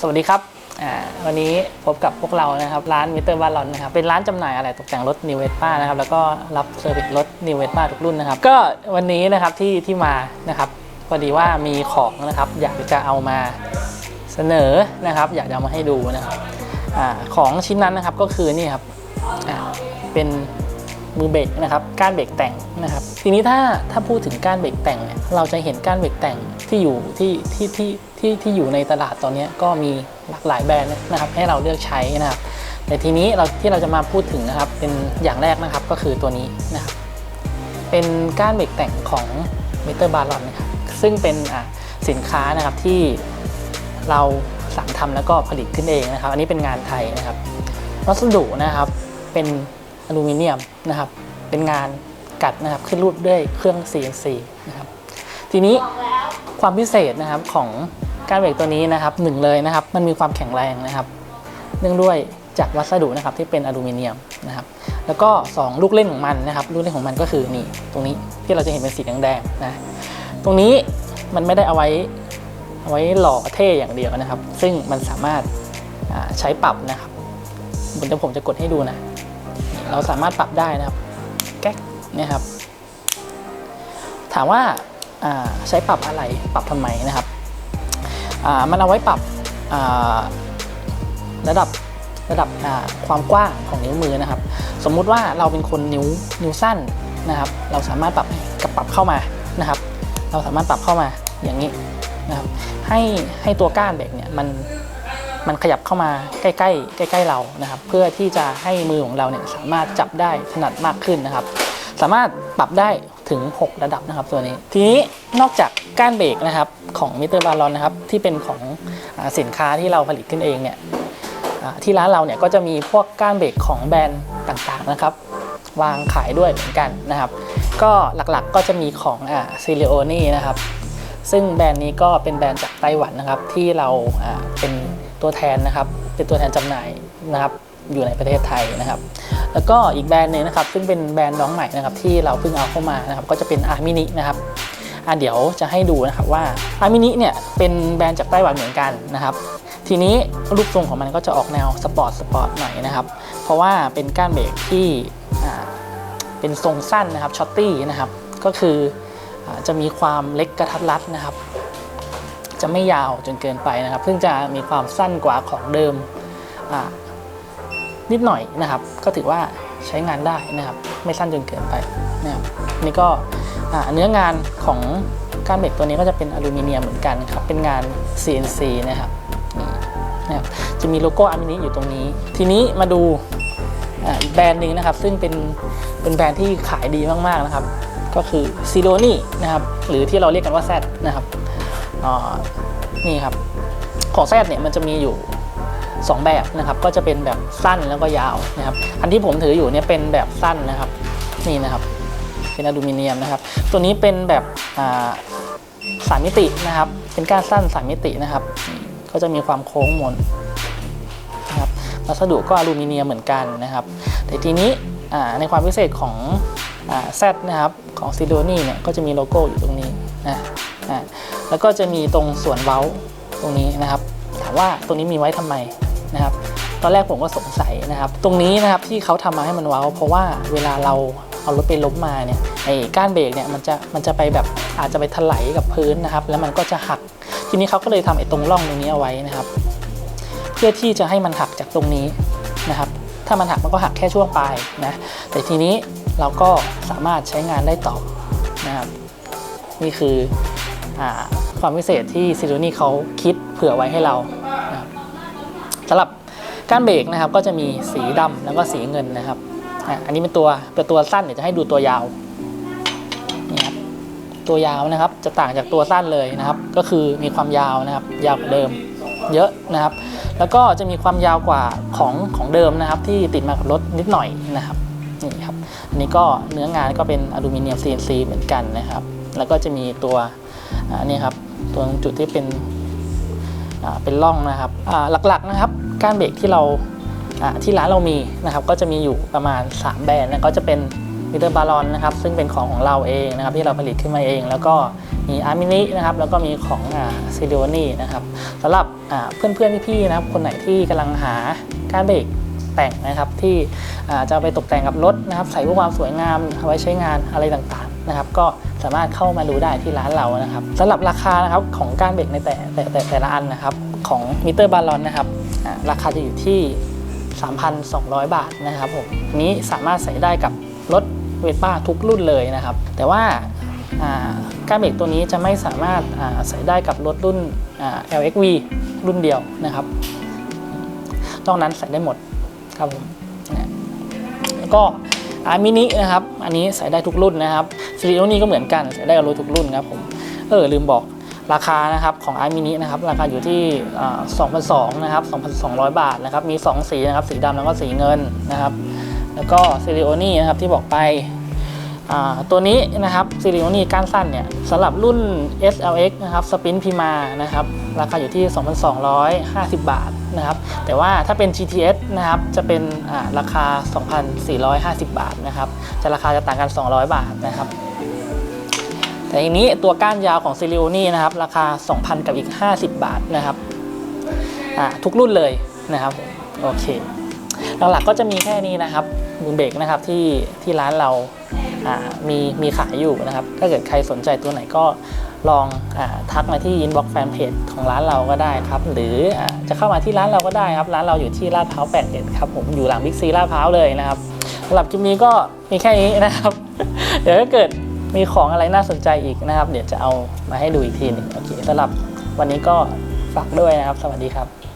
สวัสดีครับวันนี้พบกับพวกเรานะครับร้านมิเตอร์บาลอนนะครับเป็นร้านจำหน่ายอะไรตกแต่งรถนิวเวสป้านะครับแล้วก็รับเซอร์วิสรถนิวเวสป้าทุกรุ่นนะครับก็วันนี้นะครับที่ที่มานะครับพอดีว่ามีของนะครับอยากจะเอามาเสนอนะครับ อยากจะเอามาให้ดูนะครับอของชิ้นนั้นนะครับก็คือนี่ครับเป็น มือเบรกนะครับก้านเบรกแต่งนะครับทีนี้ถ้าถ้าพูดถึงก้านเบรกแต่งเนี่ยเราจะเห็นก้านเบรกแต่งที่อยู่ที่ที่ที่ที่ที่อยู่ในตลาดตอนนี้ก็มีหลากหลายแบรนด์นะครับให้เราเลือกใช้นะครับแต่ทีนี้เราที่เราจะมาพูดถึงนะครับเป็นอย่างแรกนะครับก็คือตัวนี้นะครับเป็นก้านเบรกแต่งของ m e t e r b a r o n นะครับซึ่งเป็นอะสินค้านะครับที่เราสั่งทำแล้วก็ผลิตขึ้นเองนะครับ อันนี้เป็นงานไทยนะครับ วัสดุนะครับเป็น อลูมิเนียมนะครับ เป็นงานกัดนะครับขึ้นรูปด้วยเครื่อง CNC นะครับ ทีนี้ความพิเศษนะครับของการเบรกตัวนี้นะครับหนึ่งเลยนะครับ มันมีความแข็งแรงนะครับ เนื่องด้วยจากวัสดุนะครับที่เป็นอลูมิเนียมนะครับ แล้วก็ 2 ลูกเล่นของมันนะครับ ลูกเล่นของมันก็คือนี่ตรงนี้ที่เราจะเห็นเป็นสีแดงๆนะตรงนี้มันไม่ได้เอาไว้เอาไว้หล่อเท่อย่างเดียวนะครับ ซึ่งมันสามารถใช้ปรับนะครับเดี๋ยวผมจะกดให้ดูนะ เราสามารถปรับได้นะครับแก๊กเนี่ยครับ ถามว่าาใช้ปรับอะไรปรับทำไมนะครับมันเอาไว้ปรับระดับระดับความกว้างของนิ้วมือนะครับ สมมุติว่าเราเป็นคนนิ้วนิ้วสั้นนะครับ เราสามารถปรับกับปรับเข้ามานะครับ เราสามารถปรับเข้ามาอย่างนี้นะครับ ให้ให้ตัวก้านเบรกเนี่ยมัน มันขยับเข้ามาใกล้ๆใกล้ๆเรานะครับ เพื่อที่จะให้มือของเราเนี่ยสามารถจับได้ถนัดมากขึ้นนะครับ สามารถปรับได้ถึง 6 ระดับนะครับตัวนี้ ทีนี้นอกจากก้านเบรกนะครับของมิเตอร์บาลอนนะครับที่เป็นของอสินค้าที่เราผลิตขึ้นเองเนี่ยที่ร้านเราเนี่ยก็จะมีพวกก้านเบรกของแบรนด์ต่างๆนะครับ วางขายด้วยเหมือนกันนะครับ ก็หลักๆก็จะมีของอ่าซิลิโอนี่นะครับซึ่งแบรนด์นี้ก็เป็นแบรนด์จากไต้หวันนะครับที่เราอ่าเป็น ตัวแทนนะครับ เป็นตัวแทนจำหน่ายนะครับอยู่ในประเทศไทยนะครับ แล้วก็อีกแบรนด์หนึ่งนะครับ ซึ่งเป็นแบรนด์น้องใหม่นะครับที่เราเพิ่งเอาเข้ามานะครับ ก็จะเป็นอาร์มินินะครับอะเดี๋ยวจะให้ดูนะครับว่าอาร์มินิเนี่ยเป็นแบรนด์จากไต้หวันเหมือนกันนะครับ ทีนี้รูปทรงของมันก็จะออกแนวสปอร์ตสปอร์ตหน่อยนะครับ เพราะว่าเป็นก้านเบรกที่อ่าเป็นทรงสั้นนะครับช็อตตี้นะครับ ก็คือจะมีความเล็กกระทัดรัดนะครับ จะไม่ยาวจนเกินไปนะครับ ซึ่งจะมีความสั้นกว่าของเดิมนิดหน่อยนะครับ ก็ถือว่าใช้งานได้นะครับ ไม่สั้นจนเกินไปนะครับนี่ก็เนื้องานของก้านเบรกตัวนี้ก็จะเป็นอลูมิเนียมเหมือนกันครับ เป็นงาน CNC นะครับนะครับ จะมีโลโก้อาร์มินิอยู่ตรงนี้ ทีนี้มาดูอีกแบรนด์หนึ่งนะครับ ซึ่งเป็นเป็นแบรนด์ที่ขายดีมากๆนะครับ ก็คือซีโ o นี่นะครับ หรือที่เราเรียกกันว่า Z นะครับ นี่ครับ ของแซดเนี่ยมันจะมีอยู่ 2 แบบนะครับ ก็จะเป็นแบบสั้นแล้วก็ยาวนะครับ อันที่ผมถืออยู่เนี่ยเป็นแบบสั้นนะครับ นี่นะครับ เป็นอลูมิเนียมนะครับ ตัวนี้เป็นแบบสามมิตินะครับ เป็นก้านสั้นสามมิตินะครับ ก็จะมีความโค้งมนนะครับวัสดุก็อลูมิเนียมเหมือนกันนะครับ แต่ทีนี้ในความพิเศษของแซดนะครับของซิโ o นี่เนี่ยก็จะมีโลโก้อยู่ตรงนี้นะ อ่าแล้วก็จะมีตรงส่วนเว้าตรงนี้นะครับ ถามว่าตรงนี้มีไว้ทำไมนะครับ ตอนแรกผมก็สงสัยนะครับ ตรงนี้นะครับที่เขาทำมาให้มันเว้า เพราะว่าเวลาเราเอารถไปล้มมาเนี่ยไอ้ก้านเบรกเนี่ยมันจะมันจะไปแบบอาจจะไปถลายกับพื้นนะครับ แล้วมันก็จะหัก ทีนี้เขาก็เลยทำไอ้ตรงร่องตรงนี้เอาไว้นะครับ เพื่อที่จะให้มันหักจากตรงนี้นะครับ ถ้ามันหักมันก็หักแค่ช่วงปลายนะแต่ทีนี้เราก็สามารถใช้งานได้ต่อนะครับ นี่คือ ความพิเศษที่ซิโ o นี่เขาคิดเผื่อไว้ให้เรานะสำหรับก้านเบรกนะครับก็จะมีสีดำแล้วก็สีเงินนะครับอันนี้เป็นตัวเป็นตัวสั้นเดี๋ยวจะให้ดูตัวยาวนี่ครับตัวยาวนะครับจะต่างจากตัวสั้นเลยนะครับ ก็คือมีความยาวนะครับ ยาวกว่าเดิมเยอะนะครับ แล้วก็จะมีความยาวกว่าของของเดิมนะครับ ที่ติดมากับรถนิดหน่อยนะครับนี่ครับอันนี้ก็เนื้องานก็เป็นอลูมิเนียม CNC เหมือนกันนะครับ แล้วก็จะมีตัว นนี้ครับตัวจุดที่เป็นเป็นร่องนะครับหลักๆนะครับก้านเบรกที่เราที่ร้านเรามีนะครับก็จะมีอยู่ประมาณ 3 แบรนด์นะก็จะเป็นมิเตอร์บาลอนนะครับซึ่งเป็นของของเราเองนะครับที่เราผลิตขึ้นมาเอง แล้วก็มีอาร์มินินะครับแล้วก็มีของซิลิโอนี่นะครับสำหรับเพื่อนๆพี่ๆนะครับคนไหนที่กำลังหาการเบรกแต่งนะครับที่จะไปตกแต่งกับรถนะครับใส่เพื่อความสวยงามเอาไว้ใช้งานอะไรต่างๆนะครับ ก็ สามารถเข้ามาดูได้ที่ร้านเรานะครับสำหรับราคานะครับของการเบรกในแต่แต่แต่แต่ละอันนะครับของมิเตอร์บาลอนนะครับราคาจะอยู่ที่ 3,200 บาทนะครับผมนี้สามารถใส่ได้กับรถเวป้าทุกรุ่นเลยนะครับ แต่ว่าอ่าการเบรกตัวนี้จะไม่สามารถใส่ได้กับรถรุ่น LXV รุ่นเดียวนะครับนอกนั้นใส่ได้หมดครับผมแล้วก็ อามินินะครับ อันนี้ใส่ได้ทุกรุ่นนะครับซิลิโอนี่ก็เหมือนกันใส่ได้กับรถทุกรุ่นครับผม เออลืมบอกราคานะครับของ i mini นะครับราคาอยู่ที่2,200นะครับ2,200 บาทนะครับมี 2 สีนะครับสีดำแล้วก็สีเงินนะครับ แล้วก็ซิลิโอนี่นะครับที่บอกไป ตัวนี้นะครับซิลิโอนี่ก้านสั้นเนี่ยสำหรับรุ่น SLX นะครับสปินพิมานะครับราคาอยู่ที่ 2,250 บาทนะครับแต่ว่าถ้าเป็น GTS นะครับจะเป็นอ่าราคา 2,450 บาทนะครับจะราคาจะต่างกัน 200 บาทนะครับแต่ทีนี้ตัวก้านยาวของซิลิโอนี่นะครับราคา 2,000 กับอีก 50 บาทนะครับทุกรุ่นเลยนะครับโอเคหลักๆก็จะมีแค่นี้นะครับบูมเบรกนะครับที่ที่ร้านเรา มีมีขายอยู่นะครับ ถ้าเกิดใครสนใจตัวไหนก็ลองอทักมาที่ inbox fan page ของร้านเราก็ได้ครับ หรืออจะเข้ามาที่ร้านเราก็ได้ครับ ร้านเราอยู่ที่ลาดพร้าว81ครับผมอยู่หลังบิ๊กซีลาดพร้าวเลยนะครับสำหรับคลิปนี้ก็มีแค่นี้นะครับ เดี๋ยวถ้าเกิดมีของอะไรน่าสนใจอีกนะครับ เดี๋ยวจะเอามาให้ดูอีกทีหนึ่งโอเคสำหรับวันนี้ก็ฝากด้วยนะครับ สวัสดีครับ